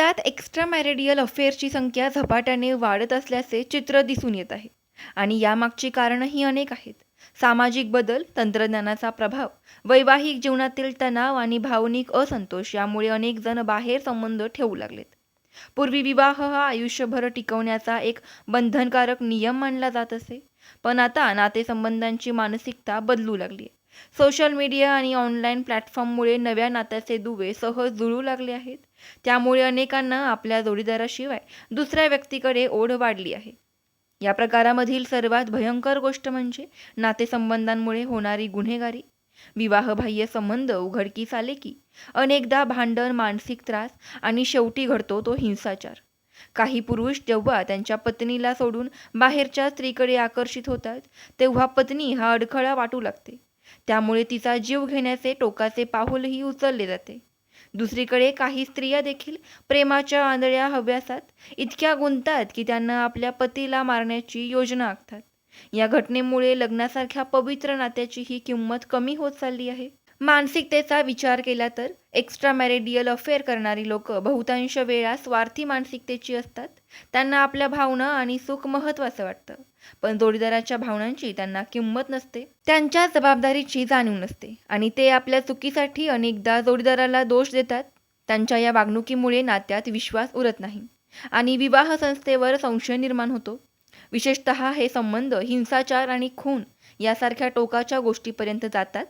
भारतात एक्स्ट्रा मॅरिडियल अफेअर्सची संख्या झपाट्याने वाढत असल्याचे चित्र दिसून येत आहे. आणि यामागची कारणंही अनेक आहेत. सामाजिक बदल तंत्रज्ञानाचा प्रभाव वैवाहिक जीवनातील तणाव आणि भावनिक असंतोष यामुळे अनेक जण बाहेर संबंध ठेवू लागलेत. पूर्वी विवाह हा आयुष्यभर टिकवण्याचा एक बंधनकारक नियम मानला जात असे. पण आता नातेसंबंधांची मानसिकता बदलू लागली आहे. सोशल मीडिया आणि ऑनलाईन प्लॅटफॉर्ममुळे नव्या नात्याचे दुवे सहज जुळू लागले आहेत. त्यामुळे अनेकांना आपल्या जोडीदाराशिवाय दुसऱ्या व्यक्तीकडे ओढ वाढली आहे. या प्रकारामधील सर्वात भयंकर गोष्ट म्हणजे नातेसंबंधांमुळे होणारी गुन्हेगारी. विवाहबाह्य संबंध उघडकीस आले की अनेकदा भांडण मानसिक त्रास आणि शेवटी घडतो तो हिंसाचार. काही पुरुष जेव्हा त्यांच्या पत्नीला सोडून बाहेरच्या स्त्रीकडे आकर्षित होतात तेव्हा पत्नी हा अडखळा वाटू लागते. त्यामुळे तिचा जीव घेण्याचे टोकाचे पाऊलही उचलले जाते. दुसरीकडे काही स्त्रिया देखील प्रेमाच्या आंधळ्या हव्यासात इतक्या गुंतात की त्यांना आपल्या पतीला मारण्याची योजना आखतात. या घटनेमुळे लग्नासारख्या पवित्र नात्याची ही किंमत कमी होत चालली आहे. मानसिकतेचा विचार केला तर एक्स्ट्रा मॅरिडियल अफेअर करणारी लोक बहुतांश वेळा स्वार्थी मानसिकतेची असतात. त्यांना आपल्या भावना आणि सुख महत्त्वाचं वाटतं. पण जोडीदाराच्या भावनांची त्यांना किंमत नसते. त्यांच्या जबाबदारीची जाणीव नसते. आणि ते आपल्या चुकीसाठी अनेकदा जोडीदाराला दोष देतात. त्यांच्या या वागणुकीमुळे नात्यात विश्वास उरत नाही. आणि विवाह संस्थेवर संशय निर्माण होतो. विशेषतः हे संबंध हिंसाचार आणि खून यासारख्या टोकाच्या गोष्टीपर्यंत जातात.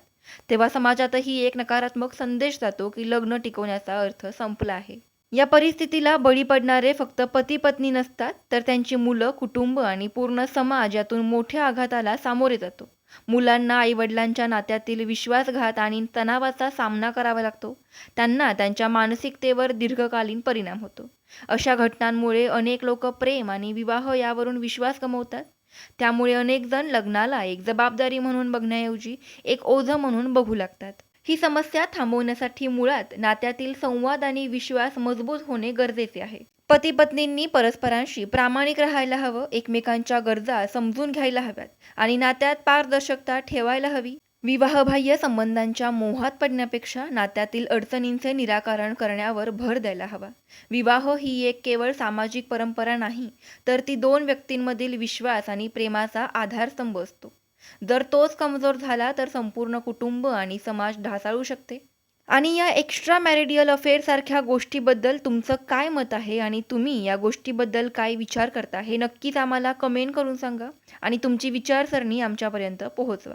तेव्हा समाजातही एक नकारात्मक संदेश जातो की लग्न टिकवण्याचा अर्थ संपला आहे. या परिस्थितीला बळी पडणारे फक्त पती पत्नी नसतात तर त्यांची मुलं कुटुंब आणि पूर्ण समाज यातून मोठ्या आघाताला सामोरे जातो. मुलांना आईवडिलांच्या नात्यातील विश्वासघात आणि तणावाचा सामना करावा लागतो. त्यांना त्यांच्या मानसिकतेवर दीर्घकालीन परिणाम होतो. अशा घटनांमुळे अनेक लोक प्रेम आणि विवाह यावरून विश्वास गमवतात. त्यामुळे अनेक जण लग्नाला एक जबाबदारी म्हणून बघण्याऐवजी एक ओझं म्हणून बघू लागतात. ही समस्या थांबवण्यासाठी मुळात नात्यातील संवाद आणि विश्वास मजबूत होणे गरजेचे आहे. पती पत्नींनी परस्परांशी प्रामाणिक राहायला हवं एकमेकांच्या गरजा समजून घ्यायला हव्यात आणि नात्यात पारदर्शकता ठेवायला हवी. विवाहबाह्य संबंधांच्या मोहात पडण्यापेक्षा नात्यातील अडचणींचे निराकरण करण्यावर भर द्यायला हवा. विवाह ही एक केवळ सामाजिक परंपरा नाही तर ती दोन व्यक्तींमधील विश्वास आणि प्रेमाचा आधारस्तंभ असतो. जर तोच कमजोर झाला तर संपूर्ण कुटुंब आणि समाज ढासाळू शकते. आणि या एक्स्ट्रा मॅरिडियल अफेअरसारख्या गोष्टीबद्दल तुमचं काय मत आहे आणि तुम्ही या गोष्टीबद्दल काय विचार करता हे नक्कीच आम्हाला कमेंट करून सांगा आणि तुमची विचारसरणी आमच्यापर्यंत पोहोचवा.